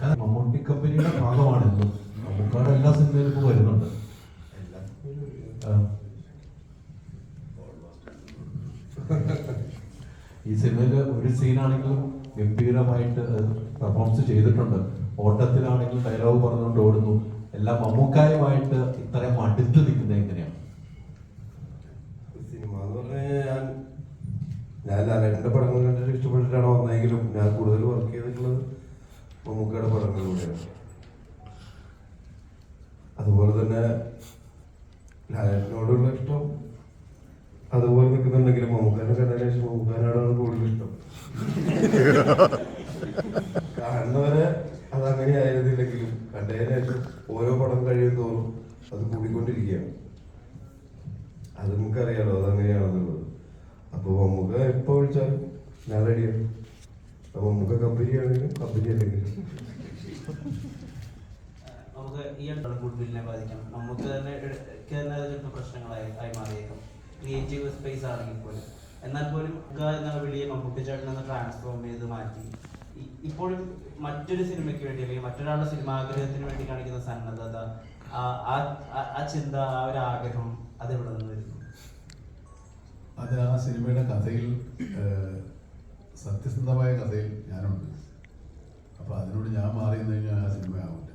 ഞാൻ മമ്മൂട്ടി കമ്പനിയുടെ ഭാഗമാണല്ലോ മമ്മൂക്കാട് എല്ലാ സിനിമയിലും ഇപ്പോൾ വരുന്നുണ്ട്. ഈ സിനിമയിൽ ഒരു സീനാണെങ്കിലും ഗംഭീരമായിട്ട് പെർഫോംസ് ചെയ്തിട്ടുണ്ട് ഓട്ടത്തിലാണെങ്കിലും ഡയലോഗ് പറഞ്ഞുകൊണ്ട് ഓടുന്നു എല്ലാം മമ്മൂക്കായുമായിട്ട് ഇത്രയും അടുത്ത് നിൽക്കുന്നത് എങ്ങനെയാണ് സിനിമ എന്ന് പറഞ്ഞാൽ ഞാൻ ഞാൻ ലാലേട്ടന്റെ പടങ്ങൾ കണ്ടിട്ട് ഇഷ്ടപ്പെട്ടിട്ടാണ് വന്നതെങ്കിലും ഞാൻ കൂടുതൽ വർക്ക് ചെയ്തിട്ടുള്ളത് മമ്മൂക്കയുടെ പടങ്ങളിലൂടെയാണ് അതുപോലെ തന്നെ ലാലേട്ടനോടുള്ള ഇഷ്ടം അതുപോലെ നിൽക്കുന്നുണ്ടെങ്കിലും മമ്മൂക്കാനെ കണ്ടതിന് ശേഷം മമ്മൂക്കാനോടാണ് കൂടുതൽ ഇഷ്ടം. കാണുന്നവരെ അതങ്ങനെ ആയിരുന്നില്ലെങ്കിലും കണ്ടതിന് ഓരോ പടം കഴിയും തോറും അത് കൂടിക്കൊണ്ടിരിക്കുകയാണ്. അത് നമുക്കറിയാലോ അതങ്ങനെയാണെന്നുള്ളത്. അപ്പൊ മമ്മൂക്ക എപ്പോ വിളിച്ചാലും ഞാൻ റെഡിയാണ് അപ്പൊ മമ്മൂക്ക കമ്പനി ആണെങ്കിലും കമ്പനി ഗുഡ്വില്ലിനെ ബാധിക്കാം. തന്നെ പ്രശ്നങ്ങളായി സ്പേസ് എന്നാൽ പോലും എന്ന ട്രാൻസ്ഫോം മാറ്റി. ഇപ്പോഴും മറ്റൊരു സിനിമയ്ക്ക് വേണ്ടി അല്ലെങ്കിൽ മറ്റൊരാളുടെ സിനിമാഗ്രഹത്തിന് വേണ്ടി കാണിക്കുന്ന സന്നദ്ധത ആ- ചിന്ത ആ ഒരു ആഗ്രഹം അത് എവിടെ നിന്ന് വരുന്നു? അത് ആ സിനിമയുടെ കഥയിൽ സത്യസന്ധമായ കഥയിൽ ഞാനുണ്ട്. അപ്പോൾ അതിനോട് ഞാൻ മാറി നിന്ന് കഴിഞ്ഞാൽ ആ സിനിമ ആവില്ല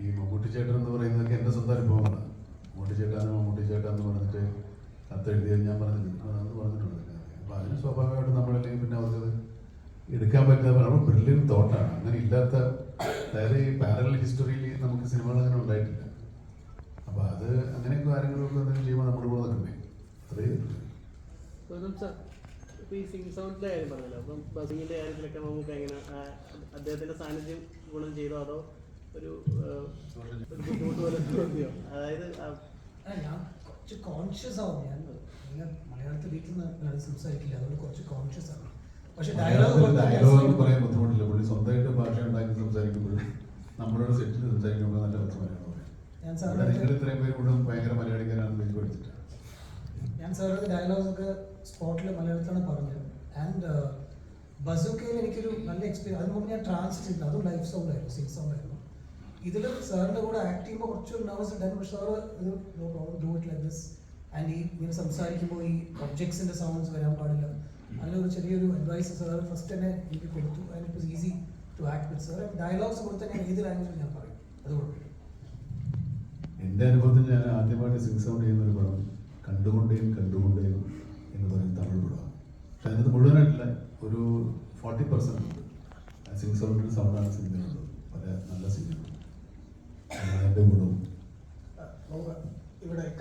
ഈ മമ്മൂട്ടി ചേട്ടൻ എന്ന് പറയുന്നതൊക്കെ എന്റെ സ്വന്തം അനുഭവങ്ങളാണ്. മമ്മൂട്ടി ചേട്ടാന്ന് മമ്മൂട്ടി ചേട്ടാന്ന് പറഞ്ഞിട്ട് കത്തെഴുതിയത് ഞാൻ പറഞ്ഞിട്ടുണ്ട്. അതെന്ന് പറഞ്ഞിട്ടുണ്ട്. അപ്പോൾ അതിന് സ്വാഭാവികമായിട്ടും നമ്മളല്ലെങ്കിൽ പിന്നെ അവർക്കത് എടുക്കാൻ പറ്റുന്ന പറയുമ്പോൾ ബ്രില്യൻ തോട്ടാണ് അങ്ങനെ ഇല്ലാത്ത അതായത് ഈ പാരലൽ ഹിസ്റ്ററിയിൽ നമുക്ക് സിനിമകൾ അങ്ങനെ ഉണ്ടായിട്ടില്ല. അപ്പോൾ അത് അങ്ങനെയൊക്കെ കാര്യങ്ങളൊക്കെ എന്തെങ്കിലും ചെയ്യുമ്പോൾ നമ്മുടെ കൂടെ ഈ സിംഗ് സൗണ്ടിന്റെ കാര്യം പറഞ്ഞല്ലോ. അപ്പം ബസിങ്ങിന്റെ കാര്യത്തിലൊക്കെ നമുക്ക് എങ്ങനെ ആ, അദ്ദേഹത്തിന്റെ സാന്നിധ്യം ഗുണം ചെയ്തോ അതോ ഒരു ആ, ബുദ്ധിമുട്ട് പോലെ തോന്നിയോ? അതായത് ഞാൻ കുറച്ച് കോൺഷ്യസ് ആവും. ഞാൻ മലയാളത്തിൽ വീട്ടിൽ സംസാരിക്കില്ല. അതുകൊണ്ട് കുറച്ച് കോൺഷ്യസ് ആണ്. പക്ഷെ ഡയലോഗ് ഡയലോഗ് പറയാൻ ബുദ്ധിമുട്ടില്ല. പുള്ളി സ്വന്തമായിട്ട് ഭാഷ ഉണ്ടാക്കി സംസാരിക്കുമ്പോഴും നമ്മളോട് സെറ്റിൽ സംസാരിക്കുമ്പോൾ നല്ല മലയാളം പറയും ഞാൻ ഇത്രയും പേര് കൂടെ ഭയങ്കര മലയാളിക്കാരാണെന്ന് വെച്ച് പഠിച്ചിട്ട് ഞാൻ സാറിന്റെ ഡയലോഗ്സ് ഒക്കെ സ്പോട്ടിൽ മലയാളത്തിലാണ് പറഞ്ഞത്. ആൻഡ് ബസൂക്കയിൽ എനിക്കൊരു നല്ല എക്സ്പീരിയൻസ് അതിന് മുമ്പ് ഞാൻ ട്രാൻസ് ചെയ്തു അതും ലൈഫ് സൗണ്ട് ആയിരുന്നു സിംഗ് സൗണ്ട് ആയിരുന്നു. ഇതിൽ സാറിന്റെ കൂടെ ആക്ട് ചെയ്യുമ്പോൾ കുറച്ച് നെർവസ് ഉണ്ടായിരുന്നു പക്ഷെ sir no problem do it this and ഈ ഇങ്ങനെ സംസാരിക്കുമ്പോൾ ഈ ഒബ്ജക്ട്സിന്റെ സൗണ്ട്സ് വരാൻ പാടില്ല. അതിനൊരു ചെറിയൊരു അഡ്വൈസ് സാർ ഫസ്റ്റ് തന്നെ എനിക്ക് കൊടുത്തു. And it easy to act with sir dialogues കൊടുത്താൽ ഞാൻ ഏത് ലാംഗ്വേജിൽ ഞാൻ പറയും. അത് കുഴപ്പമില്ല. എന്റെ അനുഭവത്തിൽ ഞാൻ ആദ്യമായിട്ട് സിംഗ് സൗണ്ട് ചെയ്യുന്ന ഒരു പടം കണ്ടുകൊണ്ടേയും കണ്ടുകൊണ്ടേയും എന്ന് പറയുന്ന തമിഴ് പക്ഷേ അതിനകത്ത് മുഴുവനായിട്ടില്ല. ഒരു ഫോർട്ടി പെർസെന്റ് ഉണ്ട് സിംഗ് സൗണ്ടിൽ സൗണ്ടാണ് സിനിമയുള്ളത് പല നല്ല സിനിമ അതിന്റെ ഗുണവും. ഇവിടെ